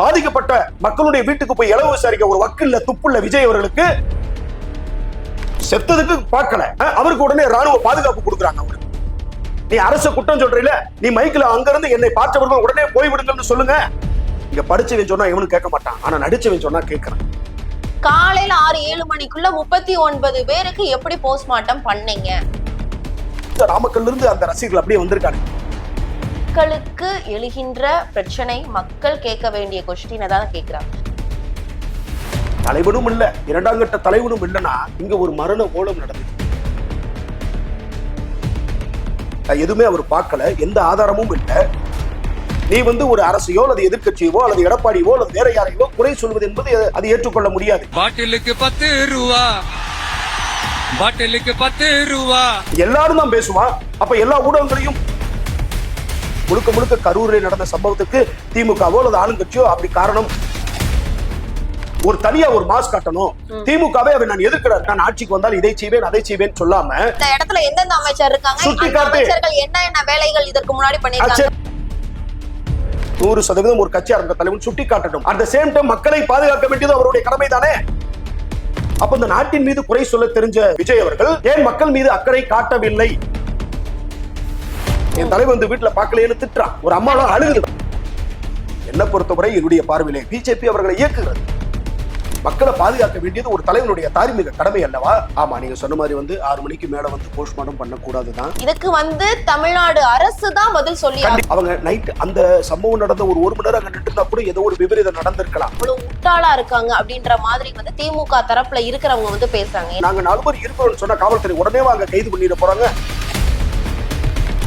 பாதிக்கப்பட்ட மக்களுடைய வீட்டுக்கு போய் இளவு விசாரிக்க ஒரு வக்கில்ல துப்புள்ள விஜய் அவர்களுக்கு செத்ததுக்கு பார்க்கல. அவருக்கு உடனே ராணுவ பாதுகாப்பு கொடுக்குறாங்க அவருக்கு நீ அரச குற்றம் சொல்றீல நீ மைக்கில் அங்க இருந்து என்னை பார்த்தவர்கள் உடனே போய்விடுங்கன்னு சொல்லுங்க. இங்க படிச்சவன் சொன்னா இவனும் கேட்க மாட்டான். ஆனா நடிச்சவன் சொன்னா கேட்கறான். காலையில ஆறு ஏழு மணிக்குள்ள முப்பத்தி ஒன்பது பேருக்கு எப்படி போஸ்ட்மார்ட்டம் பண்ணீங்க? இந்த நாமக்கல்ல இருந்து அந்த ரசிகர்கள் அப்படியே வந்திருக்காங்க. மக்களுக்கு எழுகின்ற பிரச்சனை மக்கள் கேட்க வேண்டிய கொஸ்டினை தான் கேட்கிறாங்க. தலைவனும் இல்ல. இரண்டாம் கட்ட தலைவனும் இல்லைன்னா இங்க ஒரு மரண ஓலம் நடந்தது எதுவுமே அவர் பார்க்கல. எந்த ஆதாரமும் இல்லை. நீ வந்து ஒரு அரசையோ அல்லது எதிர்க்கட்சியவோ அல்லது எடப்பாடியோ அல்லது வேற யாரையோ குறை சொல்வது என்பது அது ஏற்றுக்கொள்ள முடியாது. பாட்டிலுக்கு பத்து ரூபா. பாட்டிலுக்கு பத்து ரூபா. எல்லாரும் தான் பேசுவான். அப்ப எல்லா ஊடகங்களையும் முழுக்க முழுக்க கரூரில் நடந்த சம்பவத்துக்கு திமுகவோ அல்லது ஆளுங்கட்சியோ அப்படி காரணம். ஒரு தனியா ஒரு மாஸ் காட்டணும். திமுகவே அவன் நான் எதிர்க்கிறார். நான் ஆட்சிக்கு வந்தால் இதை செய்வேன் அதை செய்வேன் சொல்லாம இந்த இடத்துல எந்தெந்த அமைச்சர் இருக்காங்க. அமைச்சர்கள் என்ன என்ன வேலைகள் இதற்கு முன்னாடி பண்ணிருக்காங்க அச்சே- நூறு சதவீதம் ஒரு கட்சியா இருந்த தலைவன் சுட்டி காட்டட்டும். அட் சேம் டைம் மக்களை பாதுகாக்க வேண்டியது அவருடைய கடமை தானே? அப்ப இந்த நாட்டின் மீது குறை சொல்ல தெரிஞ்ச விஜய் அவர்கள் ஏன் மக்கள் மீது அக்கறை காட்டவில்லை? என் தலைவர் வந்து வீட்டுல பார்க்கலையேன்னு திட்டுறான். ஒரு அம்மாலாம் அழுகுது. என்ன பொறுத்தவரை என்னுடைய பார்வையிலே பிஜேபி அவர்களை இயக்குகிறது. மக்களை பாதுகாக்க வேண்டியது ஒரு தலைவனுடைய தார்மீக கடமை அல்லவா? ஆமா நீங்க சொன்ன மாதிரி வந்து ஆறு மணிக்கு மேல வந்து போஸ்ட்மார்ட்டம் பண்ணக்கூடாதுதான். இதுக்கு வந்து தமிழ்நாடு அரசு தான் பதில் சொல்லி அவங்க நைட் அந்த சம்பவம் நடந்த ஒரு ஒரு மணி நேரம் கண்டுட்டு இருந்தா கூட ஏதோ ஒரு விபரீதம் நடந்திருக்கலாம். அவ்வளவு முட்டாளா இருக்காங்க அப்படின்ற மாதிரி வந்து திமுக தரப்புல இருக்கிறவங்க வந்து பேசுறாங்க. நாங்க நாலு பேர் இருக்கிறோம்னு சொன்னா காவல்துறை உடனே வாங்க கைது பண்ணிட போறாங்க.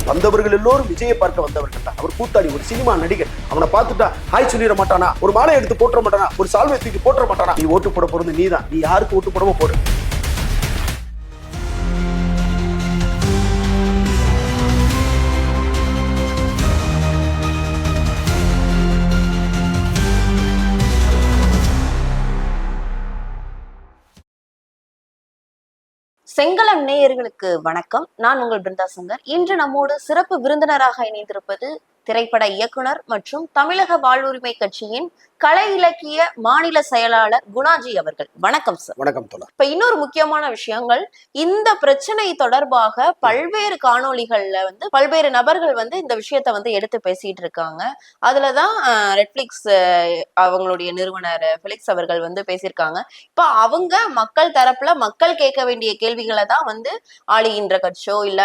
வந்தவர்கள் எல்லோரும் விஜயை பார்க்க வந்தவர்கள் தான். அவர் கூத்தாடி ஒரு சினிமா நடிகர். அவனை பார்த்துட்டா ஹாய் சொல்லிட மாட்டானா? ஒரு மாலை எடுத்து போட்டுற மாட்டானா? ஒரு சால்வை தூக்கி போட்டுற மாட்டானா? நீ ஓட்டு போட போறது நீ தான் நீ யாருக்கு ஓட்டு போடவோ போடு. செங்கலம் நேயர்களுக்கு வணக்கம். நான் உங்கள் பிருந்தா சங்கர் இன்று நம்மோடு சிறப்பு விருந்தினராக இணைந்திருப்பது திரைப்பட இயக்குனர் மற்றும் தமிழக வாழ்வுரிமை கட்சியின் கலை இலக்கிய மாநில செயலாளர் குணாஜி அவர்கள். வணக்கம் சார் வணக்கம் தோழர். இப்ப இன்னொரு முக்கியமான விஷயங்கள் இந்த பிரச்சனை தொடர்பாக பல்வேறு காணொளிகள்ல வந்து பல்வேறு நபர்கள் வந்து இந்த விஷயத்த வந்து எடுத்து பேசிட்டு இருக்காங்க. அதுலதான் நெட்ஃபிளிக்ஸ் அவங்களுடைய நிறுவனர் ஃபெலிக்ஸ் அவர்கள் வந்து பேசியிருக்காங்க. இப்ப அவங்க மக்கள் தரப்புல மக்கள் கேட்க வேண்டிய கேள்விகளை தான் வந்து ஆளுகின்ற கட்சியோ இல்ல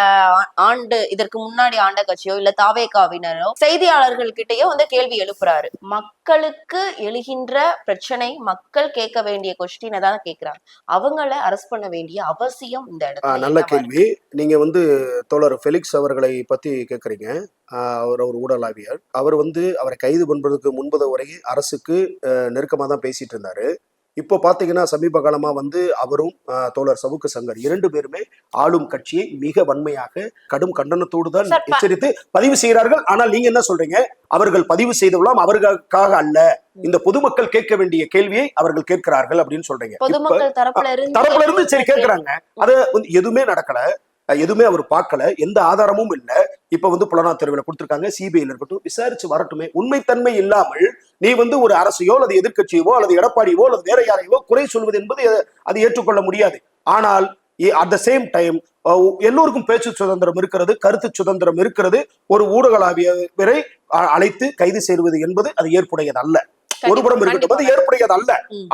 ஆண்டு இதற்கு முன்னாடி ஆண்ட கட்சியோ இல்ல தாவேகாவினரோ செய்தியாளர்கள் கிட்டயோ வந்து கேள்வி எழுப்புறாரு. மக்களுக்கு எழுகின்ற பிரச்சனை மக்கள் கேட்க வேண்டிய கொஸ்டினை தான் கேக்குறாங்க அவங்கள அரெஸ்ட் பண்ண வேண்டிய அவசியம் இந்த இடத்துல நல்ல? கேள்வி. நீங்க வந்து தோழர் ஃபெலிக்ஸ் அவர்களை பத்தி கேக்குறீங்க ஆ, அவர் ஒரு ஊடலாவியர் அவர் வந்து அவரை கைது பண்றதுக்கு முன்பது வரை அரசுக்கு நெருக்கமாக தான் பேசிட்டு இருந்தாரு. இப்போ பாத்தீங்கன்னா சமீப காலமா வந்து அவரும் தோழர் சவுக்கு சங்கர் இரண்டு பேருமே ஆளும் கட்சியை மிக வன்மையாக கடும் கண்டனத்தோடு தான் எச்சரித்து பதிவு செய்கிறார்கள். ஆனால் நீங்க என்ன சொல்றீங்க? அவர்கள் பதிவு செய்துள்ளோம் அவர்களுக்காக அல்ல. இந்த பொதுமக்கள் கேட்க வேண்டிய கேள்வியை அவர்கள் கேட்கிறார்கள் அப்படின்னு சொல்றீங்க. தரப்புல இருந்து சரி கேக்குறாங்க அது எதுவுமே நடக்கல. எதுவுமே அவர் பார்க்கல. எந்த ஆதாரமும் இல்ல. இப்ப வந்து புலனா தெருவில் கொடுத்திருக்காங்க. சிபிஐல இருக்கட்டும் விசாரிச்சு வரட்டுமே. உண்மைத்தன்மை இல்லாமல் நீ வந்து ஒரு அரசையோ அல்லது எதிர்க்கட்சியவோ அல்லது எடப்பாடியோ அல்லது வேற யாரையோ குறை சொல்வது என்பது அது ஏற்றுக்கொள்ள முடியாது. ஆனால் அட் த சேம் டைம் எல்லோருக்கும் பேச்சு சுதந்திரம் இருக்கிறது கருத்து சுதந்திரம் இருக்கிறது. ஒரு ஊடகளாவியவரை அழைத்து கைது செய்வது என்பது அது ஏற்புடையது அல்ல ஒரு புறம் இருக்கட்டும் அது ஏற்புடையது அல்ல.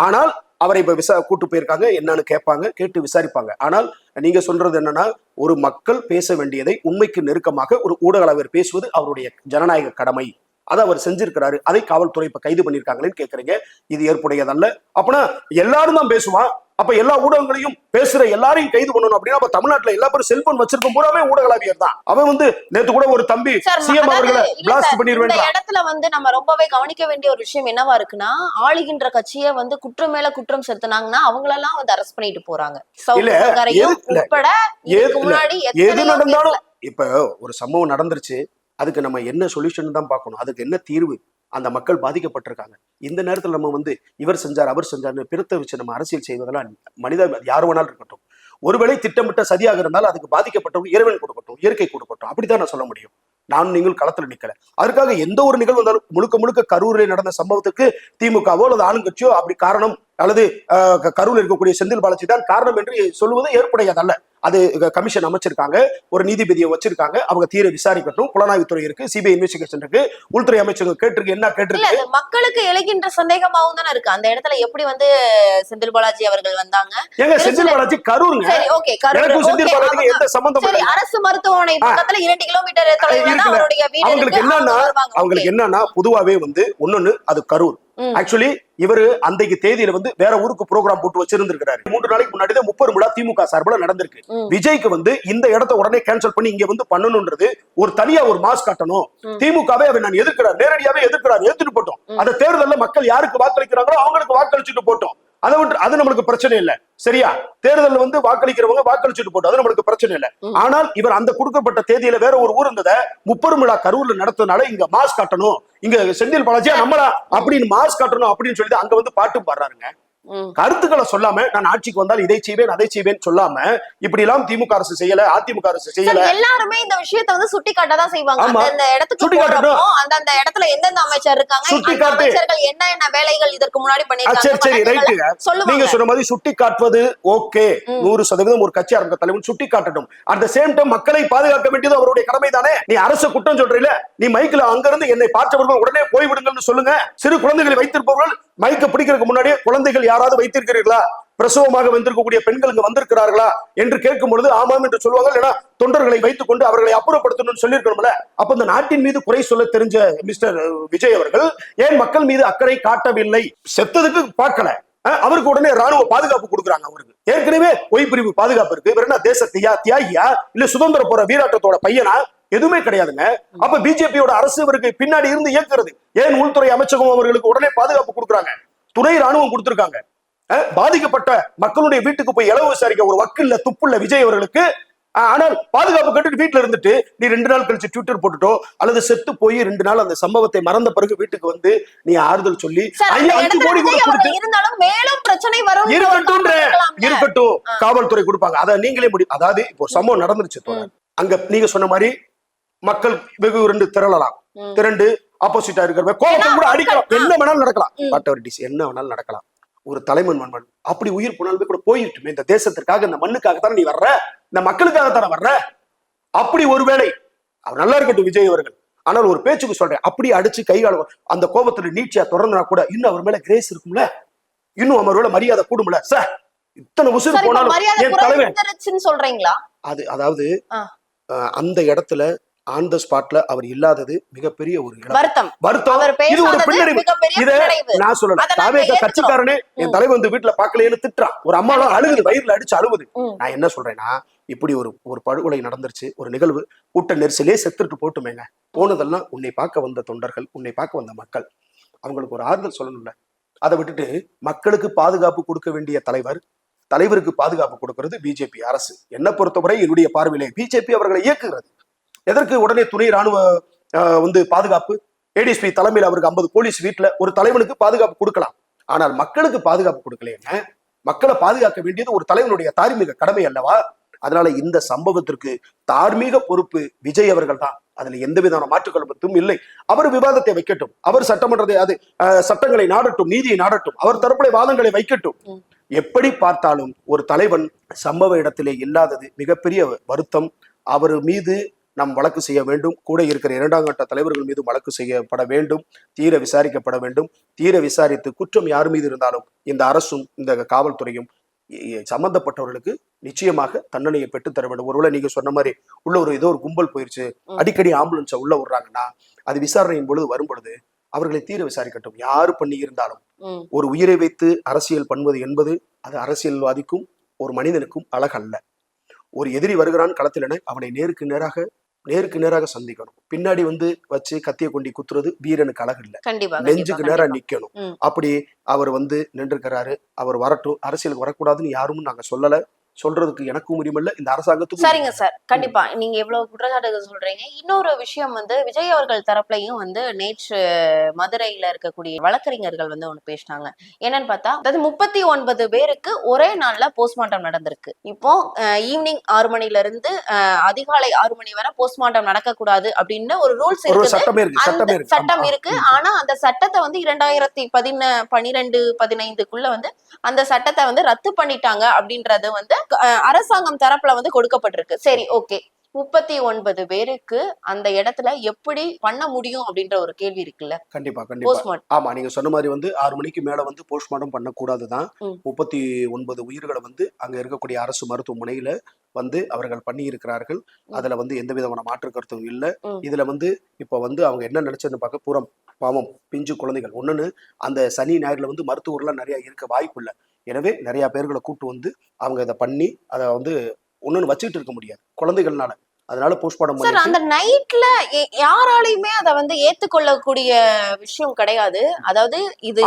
ஆனால் அவரை இப்ப விசா கூட்டு போயிருக்காங்க. என்னன்னு கேட்பாங்க கேட்டு விசாரிப்பாங்க. ஆனால் நீங்க சொல்றது என்னன்னா ஒரு மக்கள் பேச வேண்டியதை உண்மைக்கு நெருக்கமாக ஒரு ஊடக அளவில் பேசுவது அவருடைய ஜனநாயக கடமை. அதை அவர் செஞ்சிருக்கிறாரு. அதை காவல்துறை இப்ப கைது பண்ணிருக்காங்களேன்னு கேக்குறீங்க. இது ஏற்புடையதல்ல. அப்பனா எல்லாரும் தான் பேசுவான் அப்ப எல்லா ஊடகங்களையும் பேசுற எல்லாரையும் கைது பண்ணணும் அப்படின்னா அப்ப தமிழ்நாட்டுல எல்லா பேரும் செல்போன் வச்சிருக்கும் பூராவே ஊடகளாவியர் தான். அவன் வந்து நேத்து கூட ஒரு தம்பி சிஎம் அவர்களை பிளாஸ்ட் பண்ணிடுவேன் இடத்துல வந்து நம்ம ரொம்பவே கவனிக்க வேண்டிய ஒரு விஷயம் என்னவா இருக்குன்னா ஆளுகின்ற கட்சியை வந்து குற்றம் மேல குற்றம் செலுத்தினாங்கன்னா அவங்களெல்லாம் வந்து அரெஸ்ட் பண்ணிட்டு போறாங்க. உட்பட முன்னாடி எது நடந்தாலும் இப்ப ஒரு சம்பவம் நடந்துருச்சு. அதுக்கு நம்ம என்ன சொல்யூஷன் தான் பார்க்கணும்? அதுக்கு என்ன தீர்வு? அந்த மக்கள் பாதிக்கப்பட்டிருக்காங்க. இந்த நேரத்தில் நம்ம வந்து இவர் செஞ்சார் அவர் செஞ்சார்னு பிறத்தை வச்சு நம்ம அரசியல் செய்வதெல்லாம் மனித யார் வேணாலும் இருக்கட்டும். ஒருவேளை திட்டமிட்ட சதியாக இருந்தால் அதுக்கு பாதிக்கப்பட்டவங்க இறைவன் கொடுக்கட்டும் இயற்கை கொடுக்கட்டும் அப்படித்தான் நான் சொல்ல முடியும். நான் நீங்கள் களத்தில் நிக்கல. அதற்காக எந்த ஒரு நிகழ்வு வந்தாலும் முழுக்க முழுக்க கரூரில் நடந்த சம்பவத்துக்கு திமுகவோ அல்லது ஆளுங்கட்சியோ அப்படி காரணம் அல்லது கரூரில் இருக்கக்கூடிய செந்தில் பாலாஜி தான் காரணம் என்று சொல்லுவது ஏற்புடையதல்ல. அது கமிஷன் அமைச்சிருக்காங்க ஒரு நீதிபதியை வச்சிருக்காங்க அவங்க தீர விசாரிக்கட்டும். புலனாய்வுத்துறை இருக்கு சிபிஐ இன்வெஸ்டிகேஷன் இருக்கு. உள்துறை அமைச்சர் கேட்டிருக்கு என்ன கேட்டிருக்கு? மக்களுக்கு எழுகின்ற சந்தேகமாவும் தானே இருக்கு. அந்த இடத்துல எப்படி வந்து செந்தில் பாலாஜி அவர்கள் வந்தாங்க? ஏங்க செந்தில் பாலாஜி கரூருங்க. சரி ஓகே கரூர். செந்தில் அவங்க- எந்த சம்பந்தம் அரசு மருத்துவமனை பக்கத்துல இரண்டு கிலோமீட்டர் தொலைவுல வீடு அவங்களுக்கு என்னன்னா. அவங்களுக்கு. என்னன்னா பொதுவாவே வந்து ஒன்னொன்னு அது கரூர். ஆக்சுவலி இவரு அன்றைக்கு தேதியில வந்து வேற ஊருக்கு ப்ரோக்ராம் போட்டு வச்சிருந்திருக்காரு மூன்று நாளைக்கு முன்னாடி தான் முப்பது விழா திமுக சார்பில் நடந்திருக்கு. விஜய்க்கு வந்து இந்த இடத்த உடனே கேன்சல் பண்ணி இங்க வந்து பண்ணணும்ன்றது ஒரு தனியா ஒரு மாஸ் காட்டணும். திமுகவே அவர் நான் எதிர்க்கிறார் நேரடியாவே எதிர்க்கிறார் எடுத்துட்டு போட்டோம். அந்த தேர்தல்ல மக்கள் யாருக்கு வாக்களிக்கிறாங்களோ அவங்களுக்கு வாக்களிச்சுட்டு போட்டோம். அதை அது நம்மளுக்கு பிரச்சனை இல்ல. சரியா தேர்தல்ல வந்து வாக்களிக்கிறவங்க வாக்களிச்சுட்டு போட்டோம் அது நம்மளுக்கு பிரச்சனை இல்ல. ஆனால் இவர் அந்த கொடுக்கப்பட்ட தேதியில வேற ஒரு ஊர் இருந்ததை முப்பெரும் விழா கரூர்ல நடத்ததுனால இங்க மாஸ் காட்டணும் இங்க செந்தில் பாலாஜியா நம்மளா அப்படின்னு மாஸ் காட்டணும் அப்படின்னு சொல்லிட்டு அங்க வந்து பாட்டு பாடுறாருங்க. கருத்துக்களை சொல்லாம நான் ஆட்சிக்கு வந்தால் இதை செய்வேன் அதை செய்வேன் சொல்லாம இப்படி எல்லாம் திமுக அரசு செய்யல அதிமுக அரசு செய்யல. எல்லாருமே இந்த விஷயத்தை வந்து சுட்டி காட்டதான் செய்வாங்க. அந்த இடத்துக்கு சுட்டி காட்டணும். போறப்போ அந்த அந்த இடத்துல எந்தெந்த அமைச்சர் இருக்காங்க சுட்டி காட்டு. அமைச்சர்கள் என்ன என்ன வேலைகள் இதற்கு முன்னாடி ஆ, சரி சரி பண்ணிருக்காங்க சொல்லுவாங்க. நீங்க சொன்ன மாதிரி சுட்டி காட்டுவது ஓகே. நூறு சதவீதம் ஒரு கட்சி ஆரம்ப தலைவன் சுட்டி காட்டட்டும் அட் சேம் டைம் மக்களை பாதுகாக்க வேண்டியது அவருடைய கடமை தானே நீ அரசு குற்றம் சொல்றீல நீ மைக்கில் அங்கிருந்து என்னை பார்த்தவர்கள் உடனே போய்விடுங்கள்னு சொல்லுங்க. சிறு குழந்தைகளை வைத்திருப்பவர்கள் மைக்க பிடிக்கிறதுக்கு முன்னாடியே குழந்தைகள் யாராவது வைத்திருக்கிறீர்களா? பிரசவமாக வந்திருக்கக்கூடிய பெண்கள் இங்க வந்திருக்கிறார்களா? என்று கேட்கும் பொழுது ஆமாம் என்று சொல்லுவாங்க இல்லைன்னா தொண்டர்களை வைத்துக் கொண்டு அவர்களை அப்புறப்படுத்தணும்னு சொல்லியிருக்கணும்ல. அப்ப இந்த நாட்டின் மீது குறை சொல்ல தெரிஞ்ச மிஸ்டர் விஜய் அவர்கள் ஏன் மக்கள் மீது அக்கறை காட்டவில்லை? செத்ததுக்கு பார்க்கல. அவருக்கு உடனே ராணுவ பாதுகாப்பு கொடுக்குறாங்க அவருக்கு. ஏற்கனவே ஒய்பிரிவு பாதுகாப்பு இருக்கு. இவர் என்ன தேச தியா தியாகியா? இல்ல சுதந்திர போற வீராட்டத்தோட பையனா? எதுவுமே கிடையாதுங்க. அப்ப பிஜேபியோட அரசு இவருக்கு பின்னாடி இருந்து இயக்குறது. ஏன் உள்துறை அமைச்சகம் அவர்களுக்கு உடனே பாதுகாப்பு கொடுக்குறாங்க? துணை ராணுவம் கொடுத்திருக்காங்க. பாதிக்கப்பட்ட மக்களுடைய வீட்டுக்கு போய் இளவு விசாரிக்க ஒரு வக்கில்ல துப்புள்ள விஜய் அவர்களுக்கு ஆனால் பாதுகாப்பு கட்டுட்டு வீட்டுல இருந்துட்டு நீ ரெண்டு நாள் கழிச்சு ட்விட்டர் போட்டுட்டோ அல்லது செத்து போய் ரெண்டு நாள் அந்த சம்பவத்தை மறந்த பிறகு வீட்டுக்கு வந்து நீ ஆறுதல் சொல்லி அஞ்சு கோடி இருந்தாலும் மேலும் பிரச்சனை வரும் இருக்கட்டும் இருக்கட்டும். காவல்துறை கொடுப்பாங்க. அத நீங்களே முடி அதாவது இப்போ சம்பவம் நடந்துருச்சு அங்க நீங்க சொன்ன மாதிரி மக்கள் வெகு ரெண்டு திரளலாம். திரண்டு ஆப்போசிட்டா இருக்கிற கோபத்தை கூட அடிக்கலாம். என்ன வேணாலும் நடக்கலாம். வாட் டிஸ் என்ன வேணாலும் நடக்கலாம். ஒரு தலைமன் மண்மன் அப்படி உயிர் போனாலுமே கூட போயிட்டுமே இந்த தேசத்திற்காக இந்த மண்ணுக்காக தானே நீ வர்ற? இந்த மக்களுக்காக தானே வர்ற? அப்படி ஒருவேளை அவர் நல்லா இருக்கட்டும் விஜய் அவர்கள். ஆனால் ஒரு பேச்சுக்கு சொல்றேன். அப்படி அடிச்சு கைகால அந்த கோபத்துல நீட்சியா தொடர்ந்தா கூட இன்னும் அவர் மேல கிரேஸ் இருக்கும்ல? இன்னும் அவரோட மரியாதை கூடும்ல? சார் இத்தனை உசுறு போனாலும் என் தலைவன். சொல்றீங்களா? அது அதாவது அந்த இடத்துல ஆன் த ஸ்பாட்ல அவர் இல்லாதது மிகப்பெரிய ஒரு. வருத்தம். வருத்தம். இது ஒரு பின்னடைவு. இத நான் சொல்லல. தாவேக. கட்சிக்காரனே என் ம். தலைவன் வந்து வீட்டுல பாக்கலையேன்னு திட்டுறான். ஒரு அம்மாலாம் அழுகுது வயிறுல அடிச்சு அழுகுது. நான் என்ன சொல்றேன்னா இப்படி ஒரு ஒரு படுகொலை நடந்துருச்சு ஒரு நிகழ்வு கூட்ட நெரிசலே செத்துட்டு போட்டுமேங்க. போனதெல்லாம் உன்னை பார்க்க வந்த தொண்டர்கள் உன்னை பார்க்க வந்த மக்கள். அவங்களுக்கு ஒரு ஆறுதல் சொல்லணும்ல. அதை விட்டுட்டு மக்களுக்கு பாதுகாப்பு கொடுக்க வேண்டிய தலைவர் தலைவருக்கு பாதுகாப்பு கொடுக்கிறது பிஜேபி அரசு. என்ன பொறுத்தவரை என்னுடைய பார்வையிலே பிஜேபி அவர்களை இயக்குகிறது. எதற்கு உடனே துணை ராணுவ வந்து பாதுகாப்பு? ஏடிஎஸ்பி தலைமையில் அவருக்கு ஐம்பது போலீஸ் வீட்டுல ஒரு தலைவனுக்கு பாதுகாப்பு கொடுக்கலாம். ஆனால் மக்களுக்கு பாதுகாப்பு கொடுக்கலையேங்க மக்களை பாதுகாக்க வேண்டியது ஒரு தலைவனுடைய தார்மீக கடமை அல்லவா? அதனால இந்த சம்பவத்திற்கு தார்மீக பொறுப்பு விஜய் அவர்கள் தான். அதுல எந்த விதமான மாற்று கருத்தும் இல்லை. அவர் விவாதத்தை வைக்கட்டும். அவர் சட்டமன்றத்தை அது சட்டங்களை நாடட்டும் நீதியை நாடட்டும். அவர் தரப்புல வாதங்களை வைக்கட்டும். எப்படி பார்த்தாலும் ஒரு தலைவன் சம்பவ இடத்திலே இல்லாதது மிகப்பெரிய வருத்தம். அவர் மீது நாம் வழக்கு செய்ய வேண்டும். கூட இருக்கிற இரண்டாம் கட்ட தலைவர்கள் மீது வழக்கு செய்யப்பட வேண்டும். தீர விசாரிக்கப்பட வேண்டும். தீர விசாரித்து குற்றம் யார் மீது இருந்தாலும் இந்த அரசும் இந்த காவல்துறையும் சம்பந்தப்பட்டவர்களுக்கு நிச்சயமாக தண்டனையை தர வேண்டும். ஒருவேளை நீங்க சொன்ன மாதிரி உள்ள ஒரு ஏதோ ஒரு கும்பல் போயிருச்சு. அடிக்கடி ஆம்புலன்ஸை உள்ள விடுறாங்கன்னா அது விசாரணையின் பொழுது வரும் பொழுது அவர்களை தீர விசாரிக்கட்டும். யாரு பண்ணி இருந்தாலும். ஒரு உயிரை வைத்து அரசியல் பண்ணுவது என்பது அது அரசியல்வாதிக்கும் ஒரு மனிதனுக்கும் அழகல்ல. ஒரு எதிரி வருகிறான் களத்தில் என அவனை நேருக்கு நேராக நேருக்கு நேராக சந்திக்கணும். பின்னாடி வந்து வச்சு கத்திய கொண்டி குத்துறது வீரனுக்கு அழகு இல்ல. நெஞ்சுக்கு நேரா. நிக்கணும். அப்படி அவர் வந்து நின்றுக்கிறாரு அவர் வரட்டும் அரசியலுக்கு வரக்கூடாதுன்னு யாரும் நாங்க சொல்லல. சொல்றதுக்கு எனக்கும் உரிமை இல்ல இந்த அரசாங்கத்துக்கும் சரிங்க. சார். கண்டிப்பா. நீங்க எவ்வளவு குற்றச்சாட்டுகள் சொல்றீங்க. இன்னொரு விஷயம் வந்து விஜய் அவர்கள் தரப்புலையும் வந்து நேற்று மதுரையில இருக்கக்கூடிய வழக்கறிஞர்கள் வந்து ஒண்ணு பேசினாங்க. என்னன்னு பார்த்தா அதாவது முப்பத்தி ஒன்பது பேருக்கு ஒரே நாள்ல போஸ்ட்மார்ட்டம் நடந்திருக்கு. இப்போ ஈவினிங் ஆறு மணில இருந்து அஹ், அதிகாலை ஆறு மணி வரை போஸ்ட்மார்ட்டம் நடக்கக்கூடாது அப்படின்னு ஒரு ரூல்ஸ் இருக்கு சட்டமே இருக்கு. ஆனா அந்த சட்டத்தை வந்து இரண்டாயிரத்தி பதின பனிரெண்டு பதினைந்துக்குள்ள வந்து அந்த சட்டத்தை வந்து ரத்து பண்ணிட்டாங்க அப்படின்றது வந்து அரசாங்கம் தரப்புல வந்து கொடுக்கப்பட்டிருக்கு. சரி ஓகே. முப்பத்தி ஒன்பது பேருக்கு அந்த இடத்துல எப்படி பண்ண முடியும் அப்படின்ற ஒரு கேள்வி இருக்குல்ல? கண்டிப்பா கண்டிப்பா. ஆமா நீங்க சொன்ன மாதிரி வந்து ஆறு மணிக்கு மேல வந்து போஸ்ட்மார்ட்டம் பண்ணக்கூடாதுதான். முப்பத்தி ஒன்பது உயிர்களை வந்து அங்க இருக்கக்கூடிய அரசு மருத்துவமனையில வந்து அவர்கள் பண்ணி இருக்கிறார்கள் அதுல வந்து எந்த விதமான மாற்று கருத்தும் இல்ல. இதுல வந்து இப்ப வந்து அவங்க என்ன நினைச்சதுன்னு பார்க்க பூரம் பாவம் பிஞ்சு குழந்தைகள். ஒண்ணுன்னு அந்த சனி ஞாயிறுல வந்து மருத்துவர்லாம் நிறைய இருக்க வாய்ப்பு இல்லை. எனவே நிறைய பேர்களை கூட்டு வந்து அவங்க இதை பண்ணி அதை வந்து ஒண்ணுன்னு வச்சுக்கிட்டு இருக்க முடியாது. குழந்தைகள்னால. அதனால போஸ்ட்மார்ட்டம் சார் அந்த நைட்ல யாராலையுமே அதை வந்து ஏத்துக்கொள்ளக்கூடிய விஷயம் கிடையாது. அதாவது இது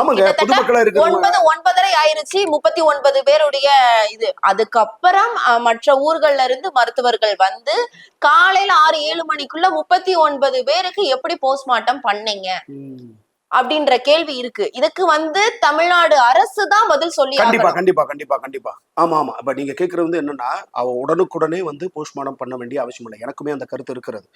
ஒன்பது ஒன்பதரை ஆயிருச்சு. முப்பத்தி ஒன்பது பேருடைய இது. அதுக்கப்புறம் மற்ற ஊர்கள்ல இருந்து மருத்துவர்கள் வந்து காலையில ஆறு ஏழு மணிக்குள்ள முப்பத்தி ஒன்பது பேருக்கு எப்படி போஸ்ட்மார்ட்டம் பண்ணீங்க. அப்படின்ற கேள்வி இருக்கு. இதுக்கு வந்து தமிழ்நாடு அரசு தான் பதில் சொல்லி கண்டிப்பா. கண்டிப்பா கண்டிப்பா கண்டிப்பா. ஆமா ஆமா. இப்ப நீங்க கேக்குறது வந்து என்னன்னா அவ உடனுக்குடனே வந்து போஸ்ட்மார்ட்டம் பண்ண வேண்டிய அவசியம் இல்லை. எனக்குமே அந்த கருத்து இருக்கிறது.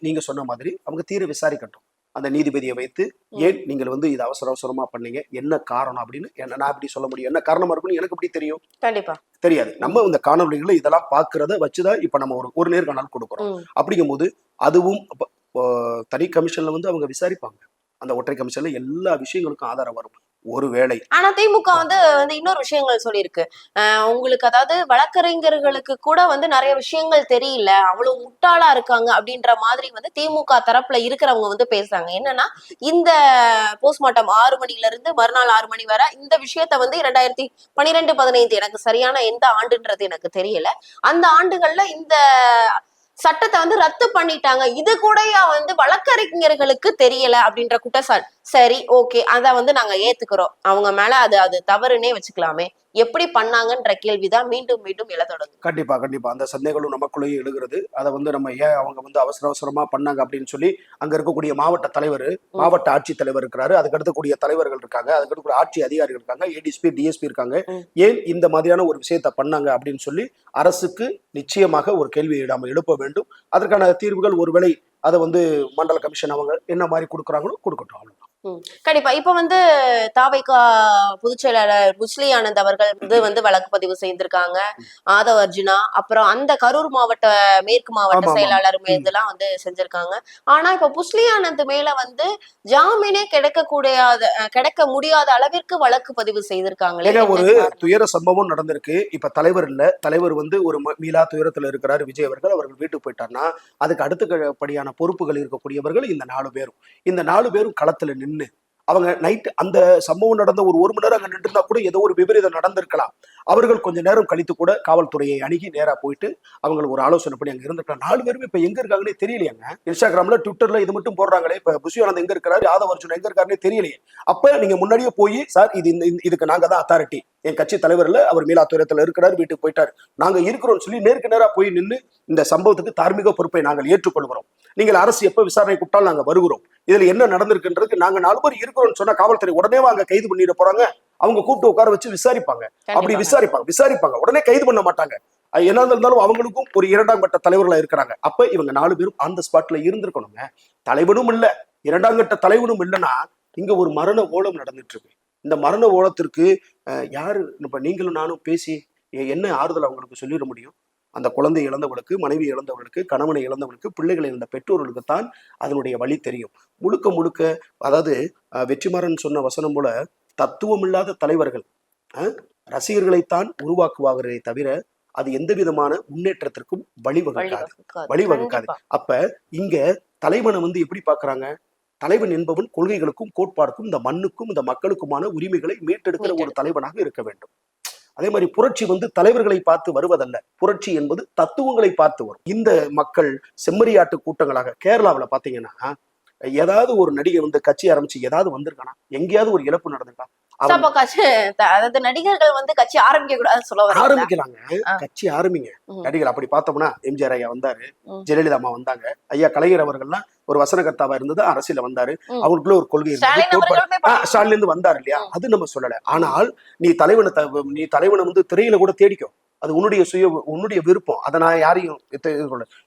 நீங்க சொன்ன மாதிரி அவங்க தீர விசாரிக்கட்டும். அந்த நீதிபதியை வைத்து ஏன் நீங்கள் வந்து இது அவசர அவசரமா பண்ணீங்க? என்ன காரணம் அப்படின்னு என்ன நான் எப்படி சொல்ல முடியும்? என்ன காரணமா இருக்குன்னு எனக்கு எப்படி தெரியும்? கண்டிப்பா. தெரியாது. நம்ம இந்த காணொலிகளை இதெல்லாம் பாக்குறத வச்சுதான் இப்ப நம்ம ஒரு ஒரு நேர்காணல் கொடுக்குறோம். ம். அப்படிங்கும்போது அதுவும் தனி கமிஷன்ல வந்து அவங்க விசாரிப்பாங்க. அந்த ஒற்றை கமிஷன்ல எல்லா விஷயங்களுக்கும் ஆதாரம் வரும். ஒருவேளை ஆனா திமுக வந்து வந்து இன்னொரு விஷயங்கள் சொல்லியிருக்கு. உங்களுக்கு அதாவது வழக்கறிஞர்களுக்கு கூட வந்து நிறைய விஷயங்கள் தெரியல. அவ்வளவு முட்டாளா இருக்காங்க அப்படின்ற மாதிரி வந்து திமுக தரப்புல இருக்கிறவங்க வந்து பேசுறாங்க. என்னன்னா இந்த போஸ்ட்மார்ட்டம் ஆறு மணில இருந்து மறுநாள் ஆறு மணி வரை இந்த விஷயத்த வந்து இரண்டாயிரத்தி பன்னிரெண்டு பதினைந்து எனக்கு சரியான எந்த ஆண்டுன்றது எனக்கு தெரியல. அந்த ஆண்டுகள்ல இந்த சட்டத்தை வந்து ரத்து பண்ணிட்டாங்க. இது கூடயா வந்து வழக்கறிஞர்களுக்கு தெரியல அப்படின்ற குற்றச்சாட்டு. சரி ஓகே அத வந்து நாங்க ஏத்துக்கிறோம். அவங்க மேல அது அது தவறுனே வச்சுக்கலாமே. எப்படி பண்ணாங்கன்ற கேள்விதான் மீண்டும் மீண்டும் எழ தொடங்கும். கண்டிப்பா கண்டிப்பா. அந்த சந்தேகங்களும் நமக்குள்ளேயே எழுகிறது. அதை வந்து நம்ம ஏன் அவங்க வந்து அவசர அவசரமா பண்ணாங்க அப்படின்னு சொல்லி அங்க இருக்கக்கூடிய மாவட்ட தலைவர் மாவட்ட ஆட்சித்தலைவர் இருக்கிறாரு. அதுக்கு அடுத்தக்கூடிய தலைவர்கள் இருக்காங்க. அதுக்கு அடுத்த ஆட்சி அதிகாரிகள் இருக்காங்க. ஏடிஎஸ்பி டிஎஸ்பி இருக்காங்க. ஏன் இந்த மாதிரியான ஒரு விஷயத்த பண்ணாங்க அப்படின்னு சொல்லி அரசுக்கு நிச்சயமாக ஒரு கேள்வியை நாம எழுப்ப வேண்டும். அதற்கான தீர்வுகள் ஒருவேளை அதை வந்து மண்டல கமிஷன் அவங்க என்ன மாதிரி கொடுக்குறாங்களோ கொடுக்கட்டும் அவ்வளவுதான். கண்டிப்பா. இப்ப வந்து தாவைக்கா பொதுச் செயலாளர் புஸ்லி ஆனந்த் அவர்கள் வந்து வந்து வழக்கு பதிவு செய்திருக்காங்க. ஆதவ் அர்ஜுனா அப்புறம் அந்த கரூர் மாவட்ட மேற்கு மாவட்ட. செயலாளர் ம். மீதெல்லாம் வந்து செஞ்சிருக்காங்க. ஆனா இப்ப புஸ்லி ஆனந்த் மேல வந்து ஜாமீனே கிடைக்கக்கூடிய கிடைக்க முடியாத அளவிற்கு வழக்கு பதிவு என்ன ஒரு? துயர சம்பவம் நடந்திருக்கு. இப்ப தலைவர் இல்ல. தலைவர் வந்து ஒரு மீளா துயரத்துல இருக்கிறாரு விஜய் அவர்கள். அவர்கள் வீட்டுக்கு போயிட்டாருன்னா அதுக்கு அடுத்தபடியான பொறுப்புகள் இருக்கக்கூடியவர்கள் இந்த நாலு பேரும். இந்த நாலு பேரும் களத்துல நின்று அவங்க நைட் அந்த சம்பவம் நடந்த ஒரு ஒரு மணி நேரம் அங்கே நின்றுருந்தா கூட ஏதோ ஒரு விபரீதம் நடந்திருக்கலாம். அவர்கள் கொஞ்ச நேரம் கழித்து கூட காவல்துறையை அணுகி நேரா போயிட்டு அவங்களுக்கு ஒரு ஆலோசனை பண்ணி அங்கே இருந்திருக்கலாம். நாலு பேருமே இப்போ எங்கே இருக்காங்கன்னே தெரியலையாங்க. இன்ஸ்டாகிராம்ல ட்விட்டரில் இது மட்டும் போடுறாங்களே இப்போ புஷியானந்த் எங்கே இருக்கிறாரு யாதவ் அர்ஜுன் எங்க இருக்காருன்னே தெரியலையே. அப்போ நீங்கள் முன்னாடியே போய் சார் இது இந்த இதுக்கு நாங்க தான் அத்தாரிட்டி என் கட்சி தலைவரில் அவர் மீளா இருக்கிறார் வீட்டுக்கு போயிட்டார். நாங்கள் இருக்கிறோம்னு சொல்லி நேருக்கு நேராக போய் நின்று இந்த சம்பவத்துக்கு தார்மீக பொறுப்பை நாங்கள் ஏற்றுக்கொள்கிறோம். நீங்கள் அரசு எப்போ விசாரணை கூப்பிட்டாலும் நாங்கள் வருகிறோம். இதுல என்ன நடந்திருக்குன்றதுக்கு நாங்க நாலு பேர் இருக்கிறோம்னு சொன்னா காவல்துறை உடனே வாங்க கைது பண்ணிட போறாங்க. அவங்க கூப்பிட்டு உட்கார வச்சு விசாரிப்பாங்க. அப்படி. விசாரிப்பாங்க. விசாரிப்பாங்க. உடனே கைது பண்ண மாட்டாங்க. என்ன இருந்தாலும் அவங்களுக்கும் ஒரு இரண்டாம் கட்ட தலைவர்களா இருக்கிறாங்க. அப்ப இவங்க நாலு பேரும் அந்த ஸ்பாட்ல இருந்திருக்கணுங்க. தலைவனும் இல்ல. இரண்டாம் கட்ட தலைவனும் இல்லைன்னா இங்க ஒரு மரண ஓலம் நடந்துட்டு இருக்கு இந்த மரண ஓலத்திற்கு யாரு இப்ப நீங்களும் நானும் பேசி என்ன ஆறுதல் அவங்களுக்கு சொல்லிட முடியும்? அந்த குழந்தை இழந்தவளுக்கு மனைவி இழந்தவளுக்கு கணவனை இழந்தவளுக்கு பிள்ளைகளை இழந்த பெற்றோர்களுக்கு தான் அதனுடைய வழி தெரியும். முழுக்க முழுக்க அதாவது வெற்றிமாறன் சொன்ன வசனம் போல தத்துவம் இல்லாத தலைவர்கள் ரசிகர்களைத்தான் உருவாக்குவார்களே தவிர அது எந்த விதமான முன்னேற்றத்திற்கும் வழிவகுக்காது. வழிவகுக்காது. அப்ப இங்க தலைவனை வந்து எப்படி பாக்குறாங்க? தலைவன் என்பவன் கொள்கைகளுக்கும் கோட்பாடுக்கும் இந்த மண்ணுக்கும் இந்த மக்களுக்குமான உரிமைகளை மீட்டெடுக்கிற ஒரு. தலைவனாக இருக்க வேண்டும். அதே மாதிரி புரட்சி வந்து தலைவர்களை பார்த்து வருவதல்ல புரட்சி என்பது தத்துவங்களை பார்த்து வரும் இந்த மக்கள் செம்மறியாட்டு கூட்டங்களாக கேரளாவுல பாத்தீங்கன்னா ஏதாவது ஒரு நடிகை வந்து கட்சி ஆரம்பிச்சு ஏதாவது வந்திருக்கானா எங்கேயாவது ஒரு இழப்பு நடந்திருக்கா அதாவது நடிகர்கள் வந்து கட்சி ஆரம்பிக்க கூடாதுன்னு சொல்ல வரீங்களா? ஆரம்பிக்கலாங்க ஆ. கட்சி ஆரம்பிங்க. நடிகர் அப்படி பார்த்தோம்னா எம்ஜிஆர் ஐயா வந்தாரு. ஜெயலலிதா அம்மா வந்தாங்க ஐயா கலைஞர் அவர்கள்லாம் ஒரு வசனகர்த்தாவா இருந்தது அரசியல வந்தாரு. அவங்களுக்குள்ள ஒரு கொள்கை இருந்தது. ஸ்டாலின் இருந்து வந்தார் இல்லையா. அது நம்ம சொல்லல. ஆனால் நீ தலைவனை நீ தலைவனை வந்து திரையில கூட தேடிக்கோ. அது உன்னுடைய சுய உன்னுடைய விருப்பம். அதை நான் யாரையும்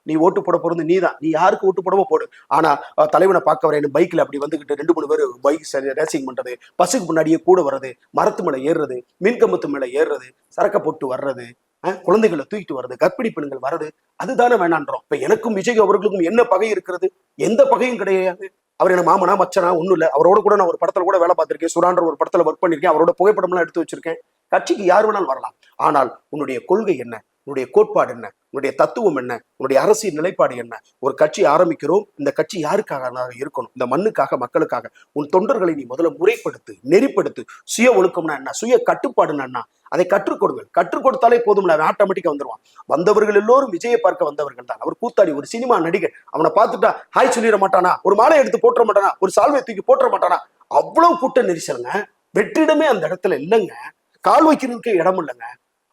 நீ ஓட்டு போட போறது நீதான் நீ யாருக்கு ஓட்டு போடவோ போடு. ஆனா தலைவனை பார்க்க வரேன் பைக்ல அப்படி வந்துகிட்டு ரெண்டு மூணு பேர் பைக் ரேசிங் பண்றது பஸ்ஸுக்கு முன்னாடியே கூட வர்றது மரத்து மேல ஏறுறது மின்கம்பத்து மேல ஏறுறது சரக்க போட்டு வர்றது குழந்தைகளை தூக்கிட்டு வர்றது கற்பிணி பெண்கள் வர்றது அதுதானே வேணான்றோம். இப்ப எனக்கும் விஜய் அவர்களுக்கும் என்ன பகை இருக்கிறது? எந்த பகையும் கிடையாது. அவர் என்ன மாமனா மச்சனா ஒண்ணும் இல்லை. அவரோட கூட நான் ஒரு படத்துல கூட வேலை பார்த்திருக்கேன். சுரான்ற ஒரு படத்துல ஒர்க் பண்ணிருக்கேன். அவரோட புகைப்படம்லாம் எடுத்து வச்சிருக்கேன். கட்சிக்கு யார் வேணாலும் வரலாம். ஆனால் உன்னுடைய கொள்கை என்ன? உன்னுடைய கோட்பாடு என்ன? உன்னுடைய தத்துவம் என்ன? உன்னுடைய அரசியல் நிலைப்பாடு என்ன? ஒரு கட்சி ஆரம்பிக்கிறோம் இந்த கட்சி யாருக்காக இருக்கணும்? இந்த மண்ணுக்காக மக்களுக்காக? உன் தொண்டர்களை நீ முதல்ல முறைப்படுத்து நெறிப்படுத்து. சுய ஒழுக்கம்னா என்ன? சுய கட்டுப்பாடுன்னா என்ன? அதை கற்றுக் கொடுங்கள். கற்றுக் கொடுத்தாலே போதும் ஆட்டோமேட்டிக்கா வந்துருவான். வந்தவர்கள் எல்லோரும் விஜயை பார்க்க வந்தவர்கள் தான். அவர் கூத்தாடி ஒரு சினிமா நடிகர். அவனை பார்த்துட்டா ஹாய் சொல்லிட மாட்டானா? ஒரு மாலை எடுத்து போட்டுற மாட்டானா? ஒரு சால்வை தூக்கி போட்டுற மாட்டானா? அவ்வளவு கூட்ட நெரிசலுங்க. வெற்றிடமே அந்த இடத்துல இல்லைங்க. கால் வைக்கிறதுக்கு இடம் இல்லைங்க.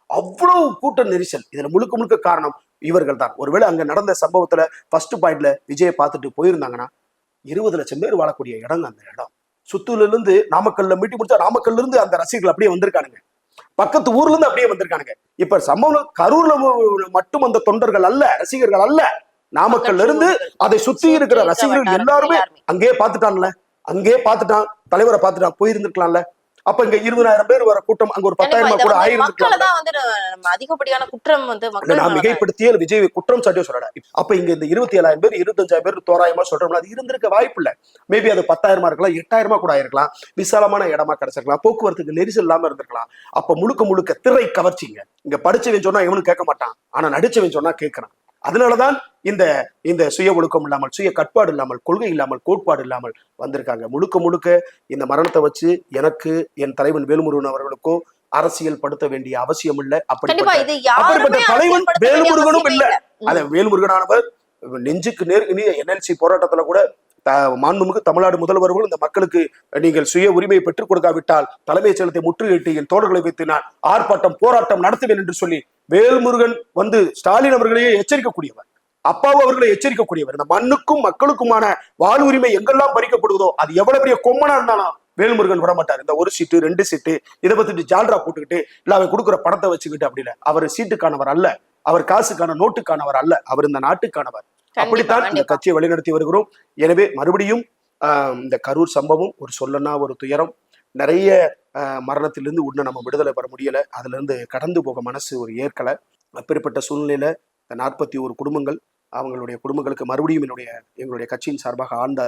அவ்வளவு கூட்ட நெரிசல். இதுல முழுக்க முழுக்க காரணம் இவர்கள் தான் ஒருவேளை அங்க நடந்த சம்பவத்துல ஃபர்ஸ்ட் பாயிண்ட்ல விஜயை பார்த்துட்டு போயிருந்தாங்கன்னா இருபது லட்சம் பேர் வாழக்கூடிய இடங்க அந்த இடம். சுத்தூர்ல இருந்து நாமக்கல்ல மீட்டி முடிச்சா நாமக்கல்ல இருந்து அந்த ரசிகர்கள் அப்படியே வந்திருக்கானுங்க. பக்கத்து ஊர்ல இருந்து அப்படியே வந்திருக்கானுங்க. இப்ப சம்பவம் கரூர்ல மட்டும் அந்த தொண்டர்கள் அல்ல ரசிகர்கள் அல்ல. நாமக்கல்ல இருந்து அதை சுத்தி இருக்கிற ரசிகர்கள் எல்லாருமே. அங்கேயே பார்த்துட்டான்ல. அங்கேயே பார்த்துட்டான் தலைவரை பார்த்துட்டான் போயிருந்திருக்கலாம்ல. அப்ப இங்க இருபதாயிரம் பேர் வர கூட்டம் அங்க ஒரு பத்தாயிரம் கூட நம்ம அதிகப்படியான குற்றம் வந்து நான் மிகைப்படுத்தியே விஜய் குற்றம் சாட்டியோ சொல்லல. அப்ப இங்க இந்த இருபத்தி ஏழாயிரம் பேர் இருபத்தஞ்சாயிரம் பேர் தோராயமா சொல்றோம்ல அது இருந்திருக்க வாய்ப்பு இல்ல. மேபி அது பத்தாயிரமா இருக்கலாம் எட்டாயிரமா கூட ஆயிருக்கலாம் விசாலமான இடமா கிடைச்சிருக்கலாம் போக்குவரத்துக்கு நெரிசல் இல்லாம இருந்திருக்கலாம். அப்ப முழுக்க முழுக்க திரை கவர்ச்சிங்க. இங்க படிச்சவன் சொன்னா இவனும் கேட்க மாட்டான். ஆனா நடிச்சவன் சொன்னா கேட்கறான் அதனாலதான் இந்த இந்த சுய ஒழுக்கம் இல்லாமல் சுய கட்பாடு இல்லாமல் கொள்கை இல்லாமல் கோட்பாடு இல்லாமல் வந்திருக்காங்க. முழுக்க முழுக்க இந்த மரணத்தை வச்சு எனக்கு என் தலைவன் வேலுமுருகன் அவர்களுக்கோ அரசியல் படுத்த வேண்டிய அவசியம் இல்லை. அப்படிப்பட்ட தலைவன் வேல்முருகனும் இல்ல. அத வேல்முருகனானவர் நெஞ்சுக்கு நேருக்கு என்எல்சி போராட்டத்துல கூட மாண்புமிகு தமிழ்நாடு முதல்வர்கள் இந்த மக்களுக்கு நீங்கள் சுய உரிமையை பெற்றுக் கொடுக்காவிட்டால் தலைமைச் செயலத்தை முற்றுகையிட்டு என் தோழர்களை வைத்து நான் ஆர்ப்பாட்டம் போராட்டம் நடத்துவேன் என்று சொல்லி வேல்முருகன் வந்து ஸ்டாலின் அவர்களையே எச்சரிக்கக்கூடியவர். அப்பாவு அவர்களை எச்சரிக்கக்கூடியவர். இந்த மண்ணுக்கும் மக்களுக்குமான வாழ் உரிமை எங்கெல்லாம் பறிக்கப்படுவதோ அது எவ்வளவு பெரிய கொம்மனா இருந்தாலும் வேல்முருகன் விட மாட்டார் இந்த ஒரு சீட்டு ரெண்டு சீட்டு இதை பத்திட்டு ஜால்ரா போட்டுக்கிட்டு இல்ல அவன் கொடுக்குற பணத்தை வச்சுக்கிட்டு அப்படி இல்ல அவர் சீட்டுக்கானவர் அல்ல. அவர் காசுக்கான நோட்டுக்கானவர் அல்ல. அவர் இந்த நாட்டுக்கானவர். அப்படித்தான் இந்த. கட்சியை வழிநடத்தி வருகிறோம். எனவே மறுபடியும் இந்த கரூர் சம்பவம் ஒரு சொல்லனா ஒரு துயரம். நிறைய மரணத்திலிருந்து உடனே நம்ம விடுதலை பெற முடியலை. அதுலேருந்து கடந்து போக மனசு ஒரு ஏற்கலை. அப்படிப்பட்ட சூழ்நிலையில் இந்த நாற்பத்தி ஒரு குடும்பங்கள் அவங்களுடைய குடும்பங்களுக்கு மறுபடியும் என்னுடைய எங்களுடைய கட்சியின் சார்பாக ஆழ்ந்த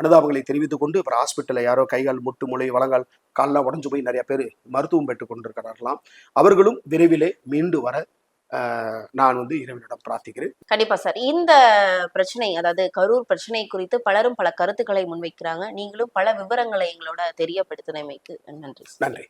அனுதாபங்களை தெரிவித்துக் கொண்டு அப்புறம் ஹாஸ்பிட்டலில் யாரோ கைகால் முட்டு முளை வளங்கால் கால்லாம் உடஞ்சு போய் நிறைய பேர் மருத்துவம் பெற்றுக் கொண்டிருக்கிறார்களாம். அவர்களும் விரைவிலே மீண்டு வர நான் வந்து இறைவனிடம் பிரார்த்திக்கிறேன். கண்டிப்பா சார். இந்த பிரச்சனை அதாவது கரூர் பிரச்சனை குறித்து பலரும் பல கருத்துக்களை முன்வைக்கிறாங்க. நீங்களும் பல விவரங்களை எங்களோட தெரியப்படுத்தினமைக்கு நன்றி நன்றி.